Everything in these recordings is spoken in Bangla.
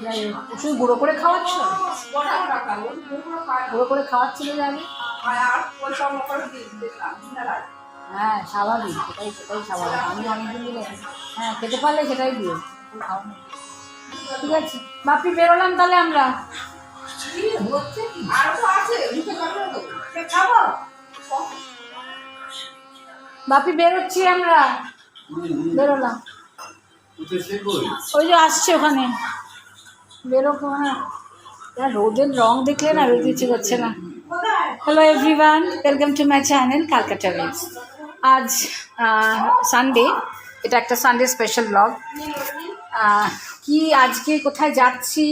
হোক ওষুধ গুঁড়ো করে খাওয়াচ্ছ? গুঁড়ো করে খাওয়াচ্ছিল জানি হ্যাঁ স্বাভাবিক সেটাই সেটাই স্বাভাবিক। আমি অনেকদিন দিলে হ্যাঁ খেতে পারলে সেটাই দিও। ঠিক আছে। বাপি বেরোলাম তাহলে আমরা। বাপি বেরোচ্ছি আমরা। বেরোলাম। ওই যে আসছে ওখানে। বেরোবো হ্যাঁ। রোদের রং দেখলে না রোদ ইচ্ছে করছে না। Hello everyone welcome to my channel Calcutta waves আজ সানডে এটা একটা সানডে স্পেশাল ব্লগ কি আজকে কোথায় যাচ্ছি?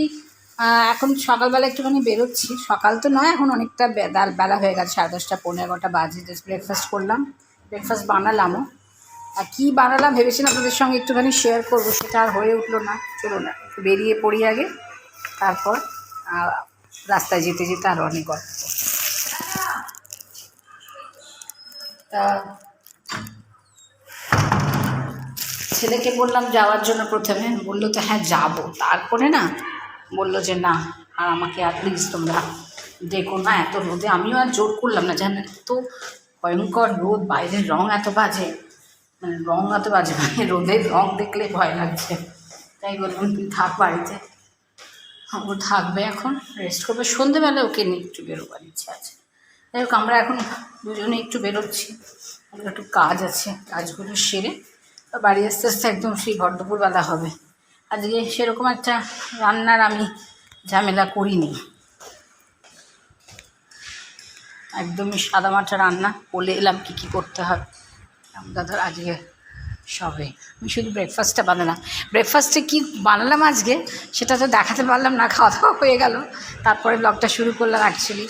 এখন সকালবেলা একটুখানি বেরোচ্ছি। সকাল তো নয়, এখন অনেকটা বেলা হয়ে গেছে, সাড়ে দশটা পনেরো এগারোটা বাজে। জাস্ট ব্রেকফাস্ট করলাম। ব্রেকফাস্ট বানালামও। আর কী বানালাম ভেবেছিলাম আপনাদের সঙ্গে একটুখানি শেয়ার করব, সেটা আর হয়ে উঠল না। চলো না বেরিয়ে পড়ি আগে, তারপর রাস্তায় যেতে যেতে আরও অনেক গল্প। তা, ছেলেকে বললাম যাওয়ার জন্য প্রথমে। বলল, তো হ্যাঁ যাব। তারপরে না, বলল যে, না, আর আমাকে আর প্লিজ তোমরা দেখো না, এত রোদে। আমিও আর জোর করলাম না জানেন এত ভয়ঙ্কর রোদ, বাইরের রং এত বাজে মানে রং এত বাজে মানে রোদের রং দেখলে ভয় লাগছে। তাই বললাম তুই থাক বাড়িতে। ও থাকবে এখন রেস্ট করবে। সন্ধেবেলা ওকে নিয়ে একটু বেরোবার ইচ্ছা আছে। যাই হোক, আমরা এখন দুজনে একটু বেরোচ্ছি। একটু কাজ আছে, কাজগুলো সেরে বাড়ি আস্তে আস্তে একদম সেই ভর হবে। আজকে সেরকম একটা রান্নার আমি ঝামেলা করিনি। একদমই সাদামাটা রান্না, বলে এলাম কী কী করতে হবে। দাদার আজকে সবে। আমি শুধু ব্রেকফাস্টটা বানালাম। ব্রেকফাস্টে কী বানালাম আজকে, সেটা তো দেখাতে পারলাম না খাওয়া দাওয়া হয়ে গেল। তারপরে ব্লগটা শুরু করলাম অ্যাকচুয়ালি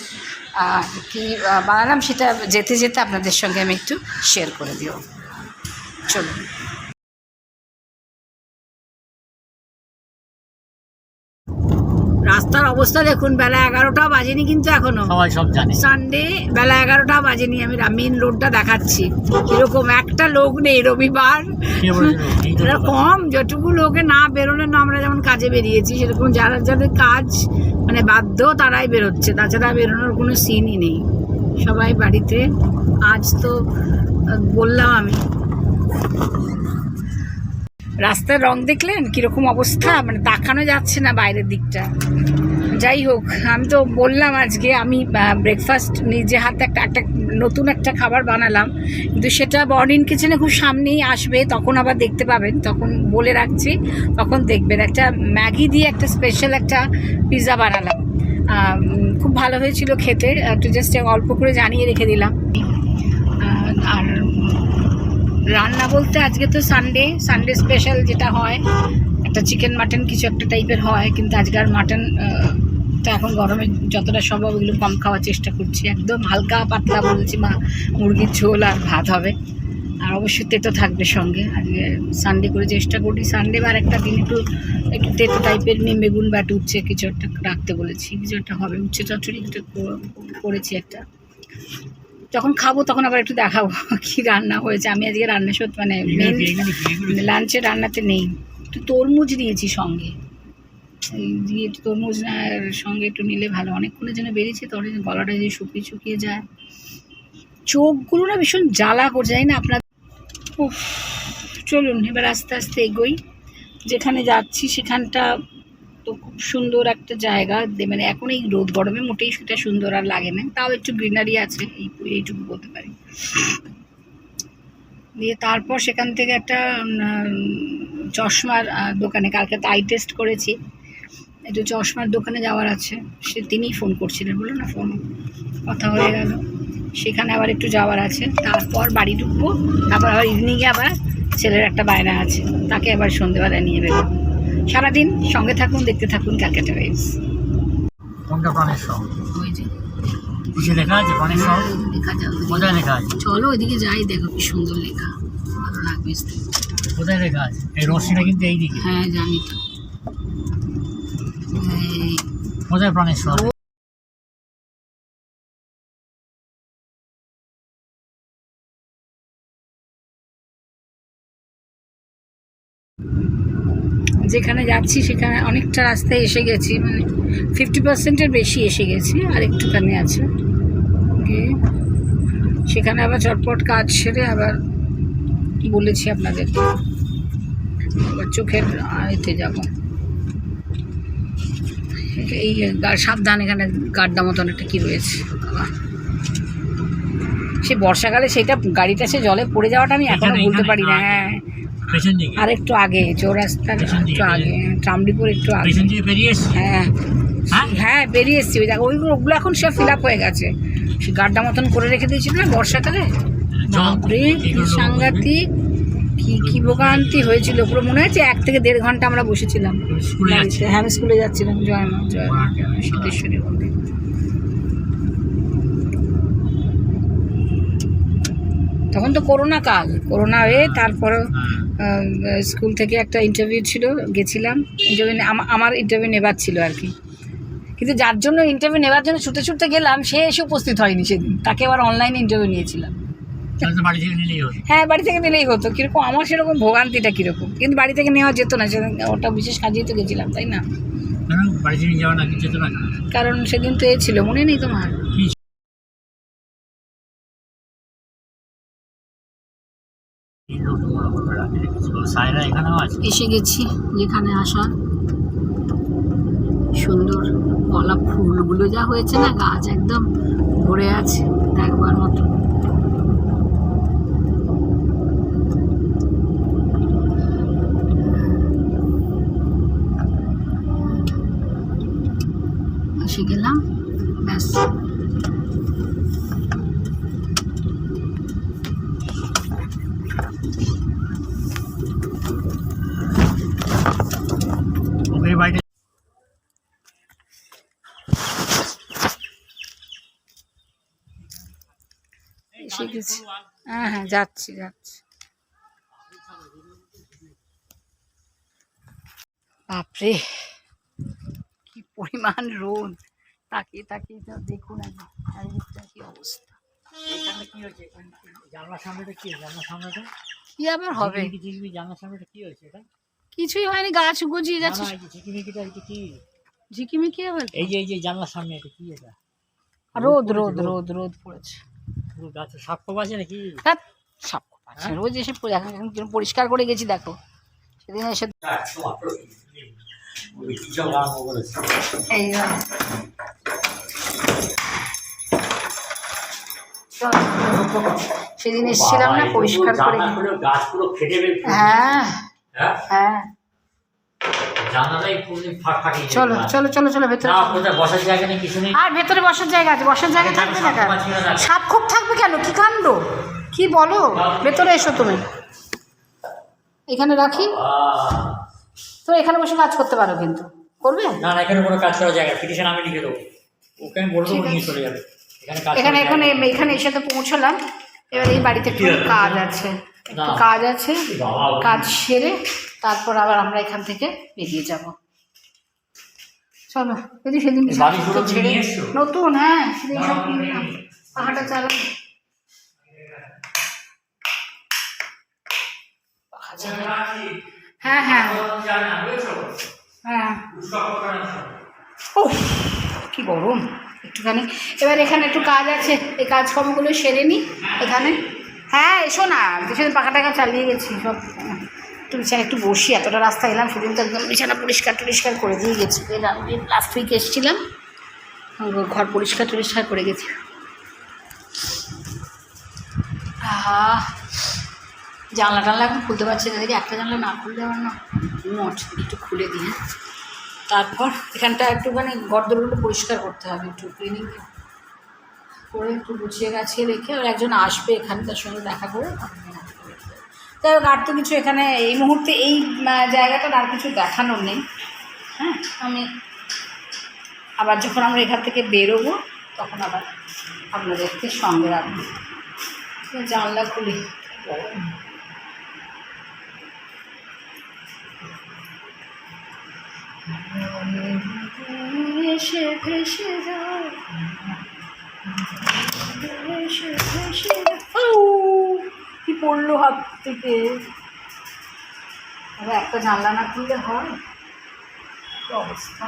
কী বানালাম সেটা যেতে যেতে আপনাদের সঙ্গে আমি একটু শেয়ার করে দিও চলুন। রাস্তার অবস্থা দেখুন বেলা এগারোটা বাজেনি কিন্তু এখনও। সবাই সব জানে। সানডে বেলা এগারোটা বাজেনি আমি মেন রোডটা দেখাচ্ছি। এরকম একটা লোক নেই রবিবার। কম যেটুকু লোকে না বেরোলে না আমরা যেমন কাজে বেরিয়েছি সেরকম যারা যাদের কাজ মানে বাধ্য তারাই বেরোচ্ছে। তাছাড়া বেরোনোর কোনো সিনই নেই। সবাই বাড়িতে আজ তো বললাম আমি। রাস্তার রং দেখলেন? কীরকম অবস্থা? মানে তাকানো যাচ্ছে না বাইরের দিকটা। যাই হোক, আমি তো বললাম আজকে, আমি ব্রেকফাস্ট নিজে হাতে একটা একটা নতুন একটা খাবার বানালাম। কিন্তু সেটা বর্ডিন কিচেনে খুব সামনেই আসবে, তখন আবার দেখতে পাবেন। তখন বলে রাখছি, তখন দেখবেন। একটা ম্যাগি দিয়ে একটা স্পেশাল একটা পিৎজা বানালাম। খুব ভালো হয়েছিল খেতে। একটু জাস্ট অল্প করে জানিয়ে রেখে দিলাম। আর রান্না বলতে আজকে তো সানডে সানডে স্পেশাল যেটা হয়, একটা চিকেন মাটন কিছু একটা টাইপের হয়, কিন্তু আজকে আর মাটন তো এখন গরমে যতটা সম্ভব ওগুলো কম খাওয়ার চেষ্টা করছি। একদম হালকা পাতলা বলছি, মা, মুরগির ঝোল আর ভাত হবে। আর অবশ্যই তেতো থাকবে সঙ্গে। আজকে সানডে করে চেষ্টা করি। সানডে বা একটা দিন একটু একটু তেতো টাইপের নিম, বেগুন বা একটু উচ্ছে কিছু একটা রাখতে বলেছি। কিছু একটা হবে। উচ্ছে একটু করেছি একটা। যখন খাব তখন আবার একটু দেখাবো কি রান্না হয়েছে। আমি আজকে রান্না সত্যি মানে মেন? লাঞ্চে রান্নাতে নেই। একটু তরমুজ নিয়েছি সঙ্গে। এই দিয়ে একটু তরমুজ সঙ্গে একটু নিলে ভালো। অনেকক্ষণের জন্য বেরিয়েছে তো অনেক গলাটা যে শুকিয়ে শুকিয়ে যায়। চোখগুলো না ভীষণ জ্বালা করে জানি না আপনার চলুন এবার আস্তে আস্তে এগোই। যেখানে যাচ্ছি সেখানটা তো খুব সুন্দর একটা জায়গা। মানে এখন এই রোদ গরমে মোটেই সেটা সুন্দর আর লাগে না। তাও একটু গ্রিনারি আছে, এই এইটুকু বলতে পারি। দিয়ে তারপর সেখান থেকে একটা চশমার দোকানে কালকে তো আই টেস্ট করেছি। একটু চশমার দোকানে যাওয়ার আছে, সে তিনিই ফোন করছিলেন। বলল, না ফোন কথা হয়ে গেল। সেখানে আবার একটু যাওয়ার আছে। তারপর বাড়ি ঢুকবো। তারপর আবার ইভিনিংয়ে আবার ছেলের একটা বায়না আছে। তাকে আবার সন্ধেবেলায় নিয়ে বেরোবো। সারাদিন সঙ্গে থাকুন দেখতে থাকুন ক্যালকাটা ওয়েবস কোনটা প্রাণের কিছু লেখা আছে প্রাণের লেখা যাবে কোথায় লেখা আছে? চলো ওইদিকে যাই দেখো কি সুন্দর লেখা। ভালো লাগবে কোথায় লেখা আছে? এই রশ্মিটা কিন্তু এইদিকে। হ্যাঁ জানি তো। কোথায় প্রাণের যেখানে যাচ্ছি সেখানে অনেকটা রাস্তায় এসে গেছি মানে ফিফটি পার্সেন্টের বেশি এসে গেছি আর একটুখানি আছে সেখানে আবার চটপট কাজ সেরে আবার বলেছি আপনাদেরকে আবার চোখের এতে যাব এই সাবধান এখানে গাড্ডা মতন একটা কি রয়েছে বাবা। সে বর্ষাকালে সেটা গাড়িটা সে জলে পড়ে যাওয়াটা আমি এখনও এখানে- বলতে পারি না হ্যাঁ। আর একটু আগে চৌরাস্তার একটু আগে ট্রামডিপুর একটু আগে। হ্যাঁ। হ্যাঁ? বেরিয়ে এসছি। ওই দেখো ওইগুলো এখন সব ফিল আপ হয়ে গেছে। সে গাড্ডা মতন করে রেখে দিয়েছিল না বর্ষাকালে? বাপরে কি সাংঘাতিক কি কি ভোগান্তি হয়েছিল। পুরো মনে হচ্ছে এক থেকে দেড় ঘণ্টা আমরা বসেছিলাম। হ্যাঁ আমি স্কুলে যাচ্ছিলাম। জয় মা জয় মা সিদ্ধেশ্বরী মন্দির। তখন তো করোনা কাল। করোনা হয়ে তারপরে। স্কুল থেকে একটা ইন্টারভিউ ছিল গেছিলাম। ইন্টারভিউ আমার ইন্টারভিউ নেবার ছিল আর কি। কিন্তু যার জন্য ইন্টারভিউ নেবার জন্য ছুটে ছুটতে গেলাম সে এসে উপস্থিত হয়নি সেদিন। তাকে আবার অনলাইনে ইন্টারভিউ নিয়েছিলাম। হ্যাঁ বাড়ি থেকে নিলেই হতো। কীরকম আমার সেরকম ভোগান্তিটা কীরকম? কিন্তু বাড়ি থেকে নেওয়া যেত না। সেদিন ওটা বিশেষ কাজেই তো গেছিলাম তাই না? কারণ সেদিন তো এ ছিল। মনে নেই তোমার? সায়রা এখানেও আছে? এসে গেছি, যেখানে আসার। সুন্দর গোলাপ ফুলগুলো যা হয়েছে না, গাছ একদম ভরে আছে দেখবার মতো। এসে গেলাম, ব্যাস ওদের বাড়িতে এসে গেছি হ্যাঁ হ্যাঁ যাচ্ছি যাচ্ছি। বাপরে কি পরিমাণ রোদ। তাকিয়ে তাকিয়ে তো দেখুন একবার চারিদিকটা কি অবস্থা। কি আবার হবে? ঝিকিমিকি কিছুই হয়নি গাছ গজিয়ে যাচ্ছে। আবার এই যে এই যে জানলার সামনে এটা কি এটা? রোদ রোদ। রোদ রোদ পড়েছে। গাছে সাপ ফাপ আছে নাকি? ধ্যাৎ, সব আছে। রোজ এসে এখন কিরম পরিষ্কার করে গেছি দেখো। সেদিন এসে এই সেদিন এসেছিলাম না পরিষ্কার করে বের হ্যাঁ। হ্যাঁ হ্যাঁ জানালাই পুরো ফাঁক ফাঁকি চলো চলো চলো চলো ভেতরে বসার জায়গা নেই কিছু নেই। আর ভেতরে বসার জায়গা আছে বসার জায়গা থাকবে না সাপ খুব থাকবে কেন? কি কাণ্ড? কি বলো? ভেতরে এসো তুমি। এখানে রাখি? তো এখানে বসে কাজ করতে পারো কিন্তু। করবে? না না এখানে কোনো কাজ করার জায়গা পিটিশন আমি লিখে দেবো। ওকে আমি বলে দেবো নিয়ে চলে যাবে। এখানে এখানে। এখানে এসে তো পৌঁছলাম। এবার এই বাড়িতে একটু কাজ আছে। একটু কাজ আছে কাজ সেরে তারপর আবার আমরা এখান থেকে বেরিয়ে যাব চলো যদি সেদিন ছেড়ে নতুন হ্যাঁ সেদিন সব না, কিনলাম। পাহাড়টা চালাম। হ্যাঁ হ্যাঁ হ্যাঁ ও কি গরম একটুখানি এবার এখানে একটু কাজ আছে এই কাজকর্মগুলো সেরে নিই এখানে হ্যাঁ এসো না। সেদিন পাখা টাকা চালিয়ে গেছি, সব। একটু বিছানা একটু বসি, এতটা রাস্তা এলাম, সেদিন তো একদম বিছানা পরিষ্কার টরিষ্কার করে দিয়ে গেছি। লাস্ট উইক এসেছিলাম, ঘর পরিষ্কার টরিষ্কার করে গেছি। জানলা টানলা এখন খুলতে পারছি না, দেখি একটা জানলা না খুললে আমার না মোট, একটু খুলে দিই হ্যাঁ। তারপর এখানটা একটুখানি গর্দগুলো পরিষ্কার করতে হবে, একটু ক্লিনিং করে একটু গুছিয়ে গাছিয়ে রেখে আর একজন আসবে এখানে তার সঙ্গে দেখা করে তাই হোক, আর তো কিছু এখানে এই মুহূর্তে এই জায়গাটার আর কিছু দেখানোর নেই। হ্যাঁ আমি আবার যখন আমরা এখান থেকে বেরোবো, তখন আবার আপনাদেরকে সঙ্গে রাখব। জানলা খুলি। এসে ভেসে যাও! কি পড়ল হাত থেকে? তবে একটা জানলা না খুললে হয়? কি অবস্থা?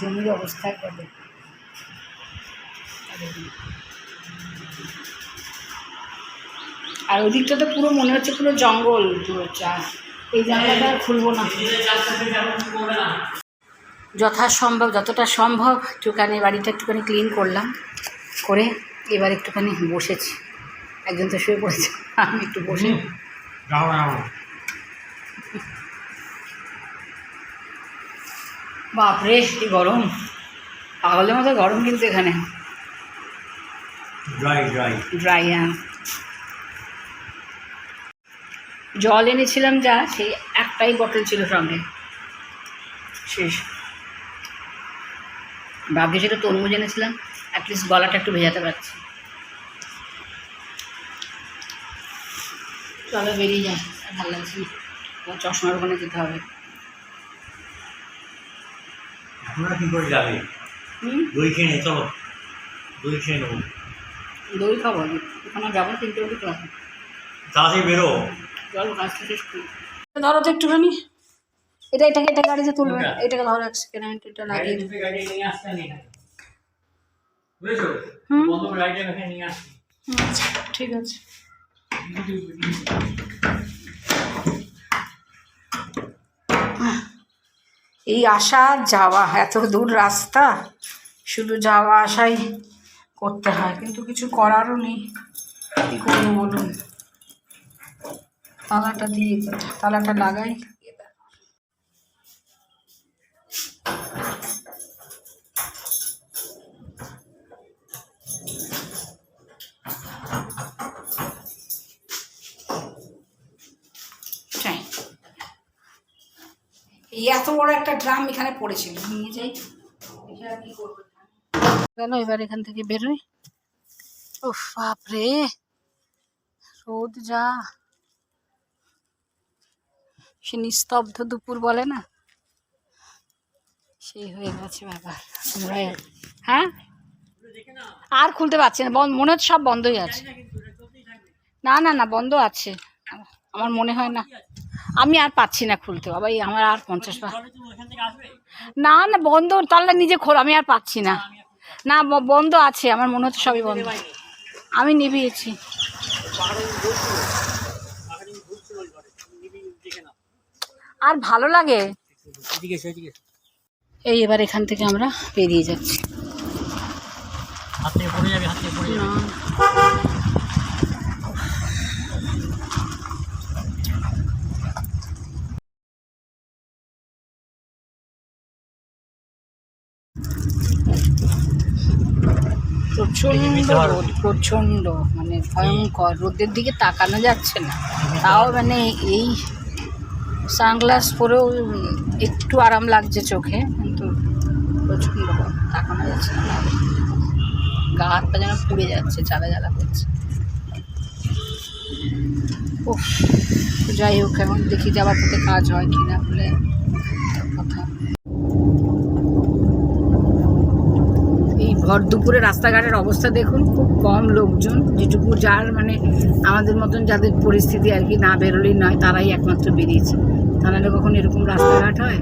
জমির অবস্থা একটা। আর ওদিকটা তো পুরো মনে হচ্ছে পুরো জঙ্গল পুরো চা এই জানলাটা আর খুলবো না। যথাসম্ভব, যতটা সম্ভব, একটুখানি বাড়িটা একটুখানি ক্লিন করলাম। করে এবার একটুখানি বসেছি। একজন তো শুয়ে পড়েছে আমি একটু বসে। বাপরে কি গরম। পাগলের মতো গরম কিন্তু এখানে। ড্রাই ড্রাই ড্রাই হ্যাঁ। জল এনেছিলাম যা সেই একটাই বটল ছিল সঙ্গে। শেষ। ভাগ্যে সেটা তরমুজ এনেছিলাম। অ্যাটলিস্ট গলাটা একটু ভেজাতে পারছি। চলো বেরিয়ে যায় ভালো লাগছে। আমার চশমার ওখানে যেতে হবে। কি করে যাবে? দই খেয়ে নে চলো। দই খেয়ে নেব। দই খাব ওখানে যাব তিনটে অবধি ক্লাস তাড়াতাড়ি বেরো। চলো কাজটা শেষ করি। ধরো তো একটুখানি। এটা এটাকে এটা গাড়িতে তুলবে? এটাকে ধরো এক সেকেন্ড এটা লাগিয়ে দিই গাড়ি নিয়ে আসতে নেই। বুঝেছ? বন্ধ করে গাড়িটা এখানে নিয়ে আসছি। ঠিক আছে। এই আসা যাওয়া এত দূর রাস্তা শুধু যাওয়া আসাই করতে হয় কিন্তু কিছু করারও নেই। কী করব বলুন? তালাটা দিয়ে তালাটা লাগাই। এই এত বড় একটা ড্রাম এখানে পড়েছিল নিয়ে যাই। গেল এবার এখান থেকে বেরোই। ও বাপরে! রোদ যা। সে নিস্তব্ধ দুপুর বলে না? সেই হয়ে গেছে ব্যাপার। হ্যাঁ? আর খুলতে পারছি না। মনে হচ্ছে সব বন্ধই আছে। না না না, বন্ধ আছে। আমার মনে হয় না। আমি আর পাচ্ছি না খুলতে বাবা এই আমার আর পঞ্চাশ না না বন্ধ তাহলে নিজে খোল আমি আর পাচ্ছি না। না বন্ধ আছে আমার মনে হচ্ছে সবই বন্ধ। আমি নিভিয়েছি। আর ভালো লাগে। এই এবার এখান থেকে আমরা বেরিয়ে যাচ্ছি। হাত পড়ে যাবে হাত পড়ে যাবে। না প্রচণ্ড রোদ প্রচণ্ড মানে ভয়ঙ্কর। রোদের দিকে তাকানো যাচ্ছে না। তাও মানে এই সানগ্লাস পরেও একটু আরাম লাগছে চোখে কিন্তু প্রচণ্ড তাকানো যাচ্ছে না। গা হাত পা যেন পুড়ে যাচ্ছে জ্বালা জ্বালা করছে। উফ যাই হোক এখন দেখি যাবার পথে কাজ হয় কি না বলে কথা এই ভর দুপুরে রাস্তাঘাটের অবস্থা দেখুন, খুব কম লোকজন, যেটুকু যার মানে আমাদের মতন যাদের পরিস্থিতি আর কি না বেরোলেই নয়, তারাই একমাত্র বেরিয়েছে। তা কখন এরকম রাস্তাঘাট হয়?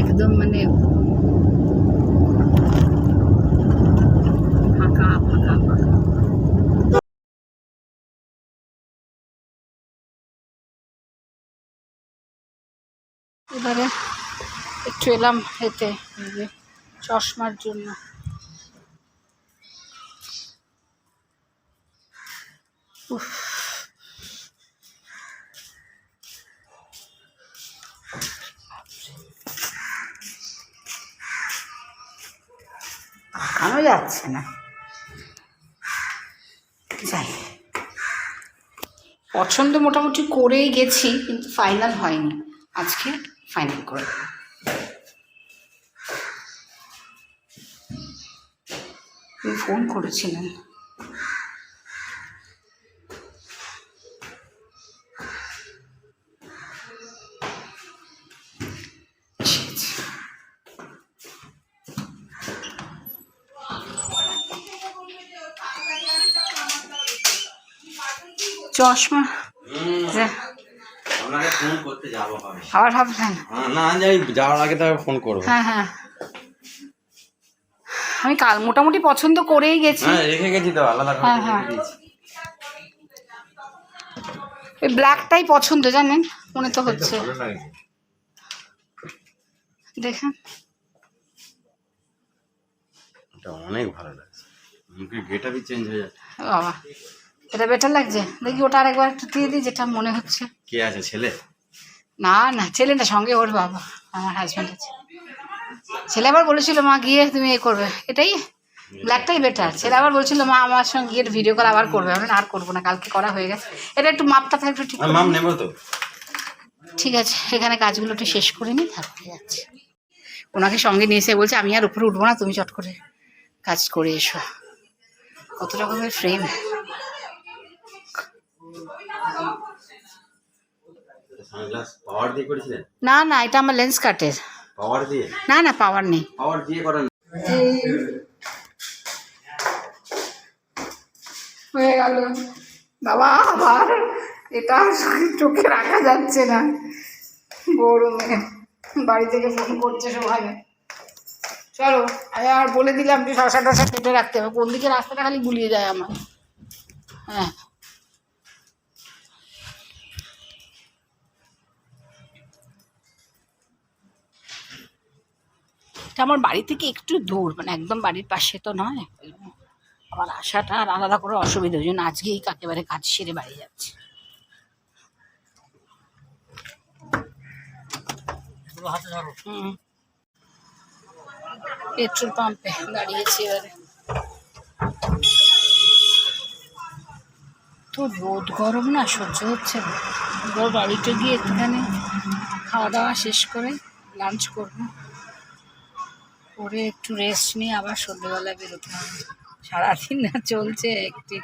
একদম মানে এবারে একটু এলাম এতে চশমার জন্য। উফ তাকানো যাচ্ছে না। যাই। পছন্দ মোটামুটি করেই গেছি, কিন্তু ফাইনাল হয়নি। আজকে ফাইনাল করে। ফোন করেছিলেন চশমা। আবার ভাবলেন হ্যাঁ, না যাই যাওয়ার আগে তবে ফোন করব। হ্যাঁ হ্যাঁ। আমি কাল মোটামুটি পছন্দ করেই গেছি। হ্যাঁ রেখে গেছি তো আলাদা হ্যাঁ, হ্যাঁ। ওই ব্ল্যাকটাই পছন্দ জানেন? মনে তো হচ্ছে। দেখেন। অনেক ভালো লাগছে। মুখের গেটআপই চেঞ্জ হয়ে যাচ্ছে। বাবা। এটা বেটার লাগছে? দেখি ওটা আরেকবার একটু দিয়ে দিই যেটা মনে হচ্ছে। কে আছে ছেলে? না না ছেলে না সঙ্গে ওর বাবা আমার হাজব্যান্ড আছে। ছেলে আবার বলেছিল মা গিয়ে তুমি এ করবে। এটাই ব্ল্যাকটাই বেটার ছেলে আবার বলছিল মা আমার সঙ্গে গিয়ে ভিডিও কল আবার করবে। আমি আর করব না কালকে করা হয়ে গেছে। এটা একটু মাপটা থাকে একটু ঠিক নেব তো? ঠিক আছে এখানে কাজগুলো একটু শেষ করে নিই তারপরে যাচ্ছি। ওনাকে সঙ্গে নিয়ে এসে বলছে আমি আর উপরে উঠবো না তুমি চট করে কাজ করে এসো। কত রকমের ফ্রেম সানগ্লাস পাওয়ার দিয়ে করেছিলেন? না না এটা আমার লেন্স কাটের পাওয়ার দিয়ে? না না পাওয়ার নেই। পাওয়ার দিয়ে করেন। হয়ে গেল। বাবা আবার এটা চোখে রাখা যাচ্ছে না। গরমে। বাড়ি থেকে ফোন করছে সবাই। চলো আমি আর বলে দিলাম যে শশা টশা কেটে রাখতে হবে। কোন দিকে রাস্তাটা খালি গুলিয়ে যায় আমার। হ্যাঁ। এটা আমার বাড়ি থেকে একটু দূর মানে একদম বাড়ির পাশে তো নয়। আবার আসাটা আর আলাদা করে অসুবিধা ওই জন্য আজকেই একেবারে কাজ সেরে বাড়ি যাচ্ছে। পেট্রোল পাম্পে দাঁড়িয়েছি এবারে। তো রোদ গরম না সহ্য হচ্ছে বাড়িতে গিয়ে একটুখানি খাওয়া দাওয়া শেষ করে লাঞ্চ করব। করে একটু রেস্ট নিয়ে আবার সন্ধ্যেবেলা বেরোতে হবে সারাদিন না চলছে, একটি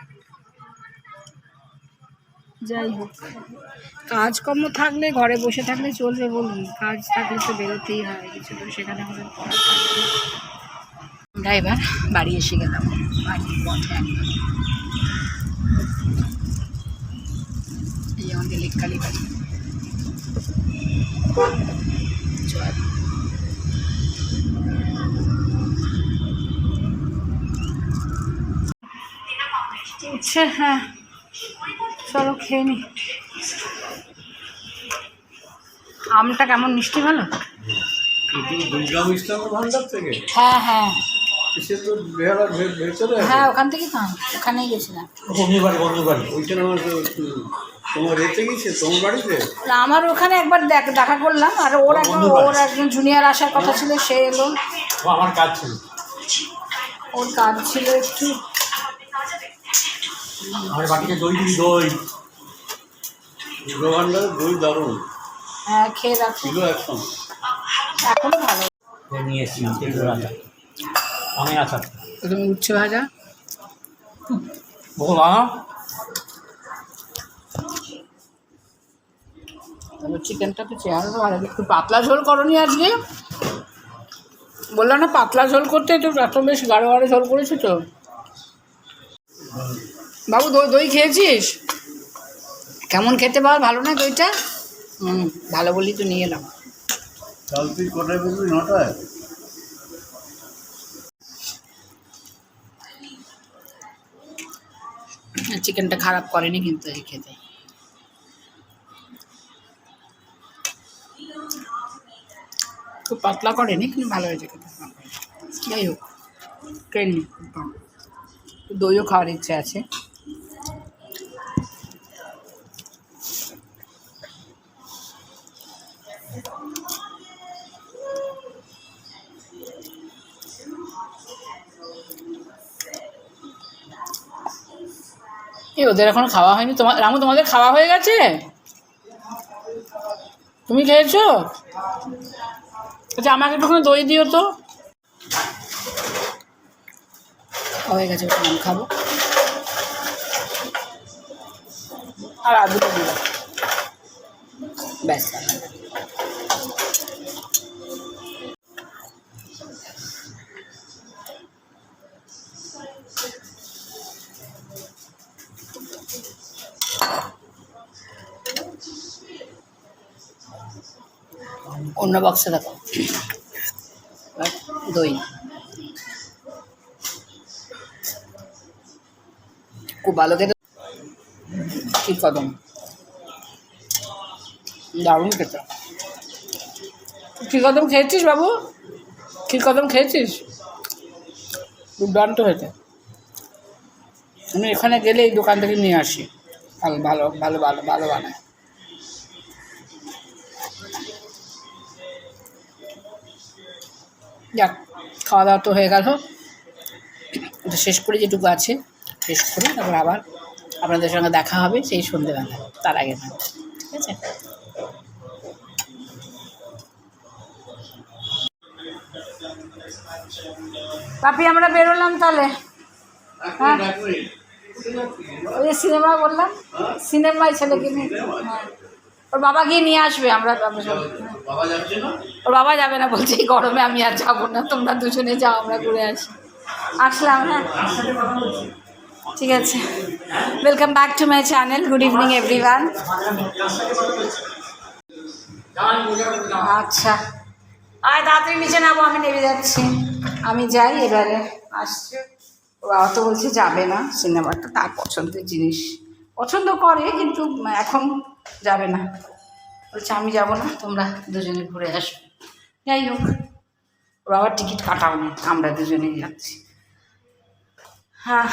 যাই হোক। কাজকর্ম থাকলে, ঘরে বসে থাকলে চলবে বলুন। কাজ থাকলে তো বেরোতেই হয়, কিছু তো সেখানে করার আমরা এবার বাড়ি এসে গেলাম। বাড়ির পথে একদম এই আমাদের লেককালি বাড়ি। চল উঠছে হ্যাঁ। চলো খেয়ে নি। আমটা কেমন মিষ্টি ভালো? হ্যাঁ হ্যাঁ। হ্যাঁ ওখান তো ওখানেই গেছিলাম। আমার তোমার এতে গেছে তোমার বাড়িতে না, আমার ওখানে একবার দেখ- করলাম আর ওর একজন ওর একজন জুনিয়র আসার কথা ছিল সে এলো। আমার কাজ ছিল। ওর কাজ ছিল একটু আমার বাড়িতে দই দিবি দই। দুর্গা দই দারুণ। হ্যাঁ খেয়ে রাখো ছিল একসঙ্গে এখনও ভালো। নিয়ে এসেছি তেঁতুল রাজা অনেক আচার। তুমি উচ্ছে ভাজা। বলো মা। চিকেনটা তো চেহারা তো ভালো একটু পাতলা ঝোল করনি আজকে। বললাম না পাতলা ঝোল করতে তো এত বেশ গাঢ় গাঢ় ঝোল করেছ তো। বাবু দই দই খেয়েছিস? কেমন খেতে পার ভালো না দইটা? হুম ভালো বলি তো নিয়ে এলাম। চিকেনটা খারাপ করেনি কিন্তু এই খেতে। খুব পাতলা করেনি কিন্তু ভালো হয়েছে খেতে। যাই হোক দইও খাওয়ার ইচ্ছে আছে। এই ওদের এখনও খাওয়া হয়নি। তোমার রামু, তোমাদের খাওয়া হয়ে গেছে? তুমি খেয়েছো? আচ্ছা আমাকে একটুখানি দই দিও তো। হয়ে গেছে আমি খাব। আর আদুটা ব্যাস। অন্য বক্সে দেখো। দই। খুব ভালো খেতে। ঠিক কদম। দারুণ খেতে। কদম খেয়েছিস বাবু? কদম খেয়েছিস? দুর্দান্ত হয়েছে আমি এখানে গেলে এই দোকান থেকে নিয়ে আসি। ভালো ভালো ভালো ভালো ভালো বানায়। যাক খাওয়া দাওয়া তো হয়ে গেল। এটা শেষ করে যেটুকু আছে শেষ করে তারপর আবার আপনাদের সঙ্গে দেখা হবে সেই সন্ধেবেলা তার আগে না ঠিক আছে? পাপি আমরা বেরোলাম তাহলে। হ্যাঁ। ওই যে সিনেমা বললাম সিনেমায় ছেলেকে নিয়ে। হ্যাঁ। ওর বাবা গিয়ে নিয়ে আসবে আমরা। ওর বাবা যাবে না বলছে এই গরমে আমি আর যাব না তোমরা দুজনে যাও আমরা ঘুরে আসি। আসলাম হ্যাঁ। ঠিক আছে। Welcome back to my channel good evening everyone আচ্ছা। আয় তাড়াতাড়ি নিচে নামো আমি নেমে যাচ্ছি। আমি যাই এবারে আসছি। ও বাবা তো বলছে যাবে না সিনেমাটা তার পছন্দের জিনিস। পছন্দ করে কিন্তু এখন যাবে না। বলছে, আমি যাব না, তোমরা দুজনে ঘুরে আসবে যাই হোক, ওর আবার টিকিট কাটাও নেই আমরা দুজনেই যাচ্ছি। হ্যাঁ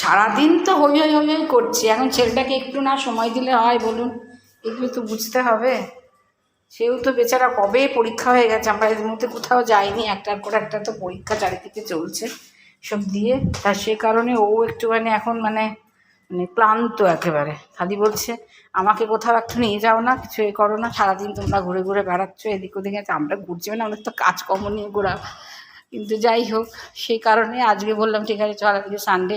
সারাদিন তো হই হই হই করছি। এখন ছেলেটাকে একটু না সময় দিলে হয়, বলুন। এগুলো তো বুঝতে হবে। সেও তো বেচারা কবে পরীক্ষা হয়ে গেছে, আমরা এর মধ্যে কোথাও যাইনি। একটার পর একটা তো পরীক্ষা চারিদিকে চলছে সব দিয়ে। তা সে কারণে ও একটুখানি এখন মানে মানে ক্লান্ত একেবারে। খালি বলছে, আমাকে কোথাও একটু নিয়ে যাও না, কিছু এ করো না, সারাদিন তোমরা ঘুরে ঘুরে বেড়াচ্ছ, এদিক ওদিকে আছে, আমরা ঘুরছি মানে আমাদের তো কাজকর্ম নিয়ে ঘোরা। কিন্তু যাই হোক, সেই কারণে আজকে বললাম, ঠিক আছে, চল আজকে সানডে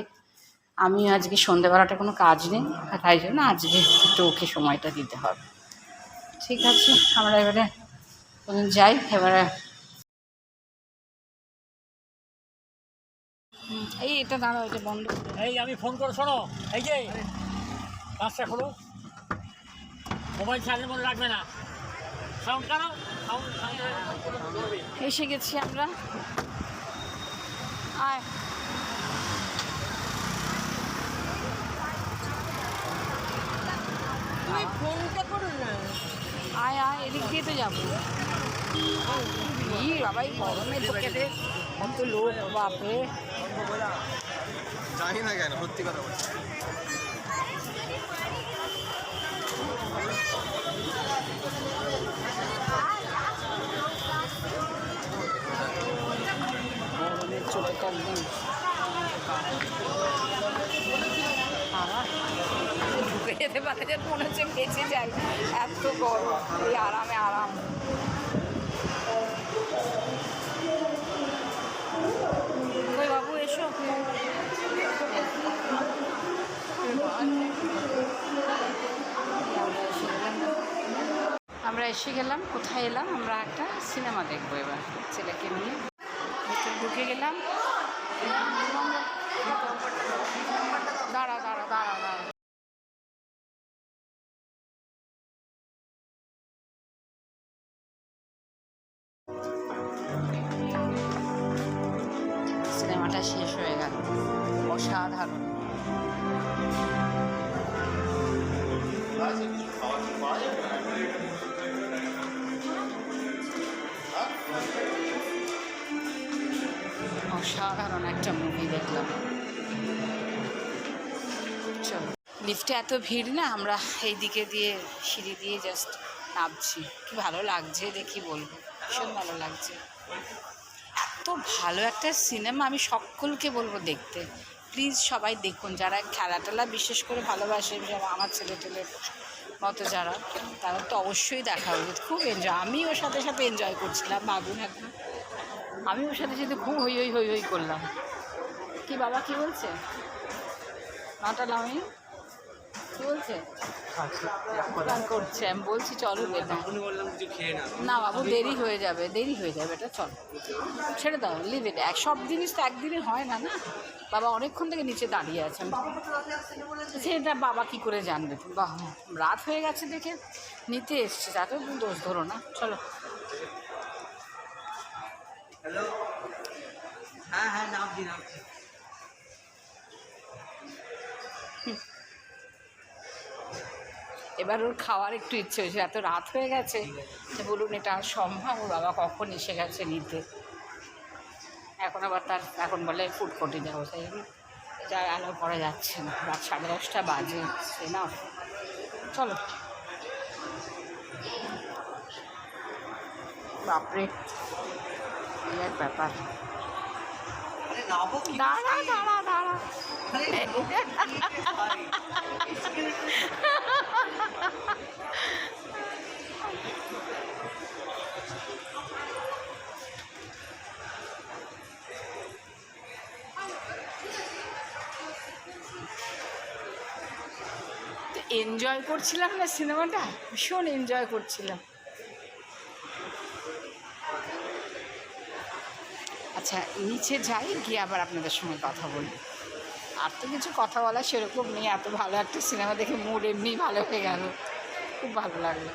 আমি আজকে সন্ধ্যেবেলাটা কোনো কাজ নেই তাই জন্য আজকে একটু ওকে সময়টা দিতে হবে। ঠিক আছে, আমরা এবারে, যাই, এবারে এটা দাঁড়াও এটা বন্ধ করে এই আমি ফোন করে শোনো। এই যে কাজটা করো মোবাইল চার্জের মধ্যে রাখবে না। সাউন্ড কেন সাউন্ড এসে গেছি আমরা। আয়। আয় আয় এদিক দিয়ে তো যাব। ভিড় বাবা এই গরমে ঢুকে দে কত লোক বাপরে জানি না কেন সত্যি কথা বলছি গরমের চোখটা ঢুকে যেতে পারে যে মনে হচ্ছে বেঁচে যাই এত গরম এই আরামে আরাম আমরা এসে গেলাম, কোথায় এলাম? আমরা একটা সিনেমা দেখব এবার, ছেলেকে নিয়ে। ভেতরে ঢুকে গেলাম। দাঁড়া দাঁড়া দাঁড়া দাঁড়া সিনেমাটা শেষ হয়ে গেল। অসাধারণ। অসাধারণ একটা মুভি দেখলাম। চলো লিফটে এত ভিড় না, আমরা এই দিকে দিয়ে সিঁড়ি দিয়ে জাস্ট নামছি। কি ভালো লাগছে দেখি বলব, ভীষণ ভালো লাগছে। এত ভালো একটা সিনেমা আমি সকলকে বলব দেখতে। প্লিজ সবাই দেখুন, যারা খেলা টেলা বিশেষ করে ভালোবাসে আমার ছেলে টেলের মতো যারা তারা তো অবশ্যই দেখা উচিত। খুব এনজয় আমি ওর সাথে সাথে এনজয় করছিলাম মাগুন একদম আমি ওর সাথে সাথে খুব হই হই হই হই করলাম। কি বাবা, কি বলছে? নটা কি বলছে? করছে? আমি বলছি চলো না বাবু দেরি হয়ে যাবে দেরি হয়ে যাবে এটা চল। ছেড়ে দাও লিভ এক সব জিনিস তো একদিনে হয় না না? বাবা অনেকক্ষণ থেকে নিচে দাঁড়িয়ে আছে। আমি সেটা বাবা কি করে জানবে? বাহ রাত হয়ে গেছে দেখে। নিতে এসছে তুমি দোষ ধরো না। চলো। হ্যাঁ হ্যাঁ নামছি নামছি। এবার ওর খাওয়ার একটু ইচ্ছে হয়েছে। এত রাত হয়ে গেছে যে বলুন এটা আর সম্ভব? ওর বাবা কখন এসে গেছে নিতে? এখন আবার তার এখন বলে ফুড কোর্টে যাব। জন্য যা আলো করা যাচ্ছে না। রাত সাড়ে দশটা বাজে। না চলো। বাপরে। এই এক ব্যাপার। দাঁড়া দাঁড়া দাঁড়া। এনজয় করছিলাম না সিনেমাটা? ভীষণ এনজয় করছিলাম। আচ্ছা নিচে যাই, গিয়ে আবার আপনাদের সঙ্গে কথা বলি। আর তো কিছু কথা বলা সেরকম নেই, এত ভালো একটা সিনেমা দেখে মুড এমনি ভালো হয়ে গেল। খুব ভালো লাগল।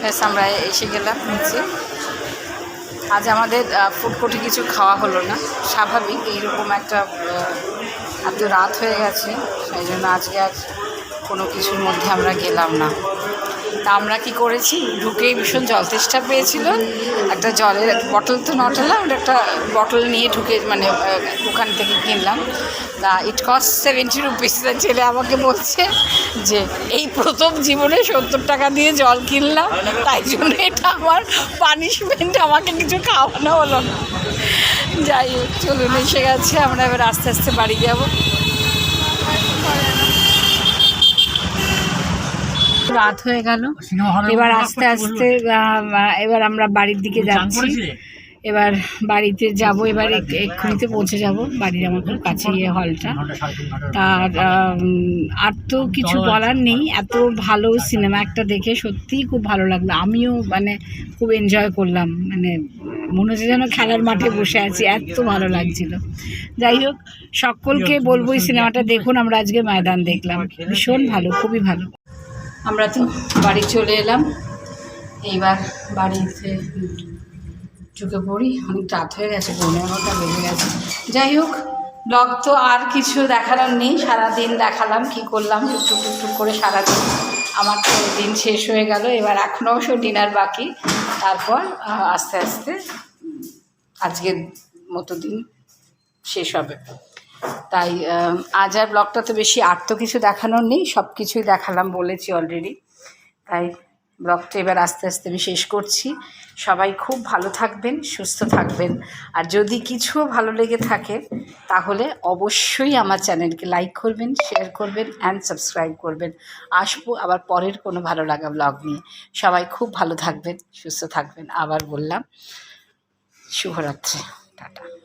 ব্যাস, আমরা এসে গেলাম নিচে। আজ আমাদের ফুডকোর্টে কিছু খাওয়া হলো না। স্বাভাবিক, এইরকম একটা এত রাত হয়ে গেছে। সেই জন্য আজকে আর কোনো কিছুর মধ্যে আমরা গেলাম না। তা আমরা কি করেছি? ঢুকেই ভীষণ জল তেষ্টা পেয়েছিল। একটা জলের বটল তো নটালাম একটা বটল নিয়ে ঢুকে মানে ওখান থেকে কিনলাম। তা ইট কস্ট সেভেন্টি রুপিস ছেলে আমাকে বলছে যে, এই প্রথম জীবনে সত্তর টাকা দিয়ে জল কিনলাম, তাই জন্য এটা আমার পানিশমেন্ট আমাকে কিছু খাওয়ানো হলো না। যাই হোক, চলুন, এসে গেছে। আমরা এবার আস্তে আস্তে বাড়ি যাব। রাত হয়ে গেল। এবার আস্তে আস্তে এবার আমরা বাড়ির দিকে যাচ্ছি। এবার বাড়িতে যাব এবার এক্ষুনিতে পৌঁছে যাব বাড়ির খুব কাছে গিয়ে হলটা। তার আর তো কিছু বলার নেই। এত ভালো সিনেমা একটা দেখে সত্যিই খুব ভালো লাগল। আমিও মানে খুব এনজয় করলাম। মানে মনে হচ্ছে যেন খেলার মাঠে বসে আছি। এত ভালো লাগছিল। যাই হোক সকলকে বলব এই সিনেমাটা দেখুন আমরা আজকে ময়দান দেখলাম। ভীষণ ভালো খুবই ভালো। আমরা তো বাড়ি চলে এলাম। এইবার বাড়িতে ঢুকে পড়ি। অনেক রাত হয়ে গেছে, পৌনে এগারোটা বেজে গেছে। যাই হোক ব্লগ তো আর কিছু দেখানোর নেই। সারাদিন দেখালাম, কি করলাম, টুকটুক টুকটুক করে সারাদিন আমার তো দিন শেষ হয়ে গেল। এবার এখনও অবশ্য ডিনার বাকি। তারপর আস্তে আস্তে আজকের মতো দিন শেষ হবে। তাই আজ আর ব্লগটা তো বেশি আর তো কিছু দেখানোর নেই সব কিছুই দেখালাম বলেছি অলরেডি তাই ব্লগটা এবার আস্তে আস্তে আমি শেষ করছি। সবাই খুব ভালো থাকবেন, সুস্থ থাকবেন। আর যদি কিছুও ভালো লেগে থাকে, তাহলে অবশ্যই আমার চ্যানেলকে লাইক করবেন শেয়ার করবেন অ্যান্ড সাবস্ক্রাইব করবেন। আসব আবার পরের কোনো ভালো লাগা ব্লগ নিয়ে। সবাই খুব ভালো থাকবেন, সুস্থ থাকবেন, আবার বললাম, শুভরাত্রি, টাটা।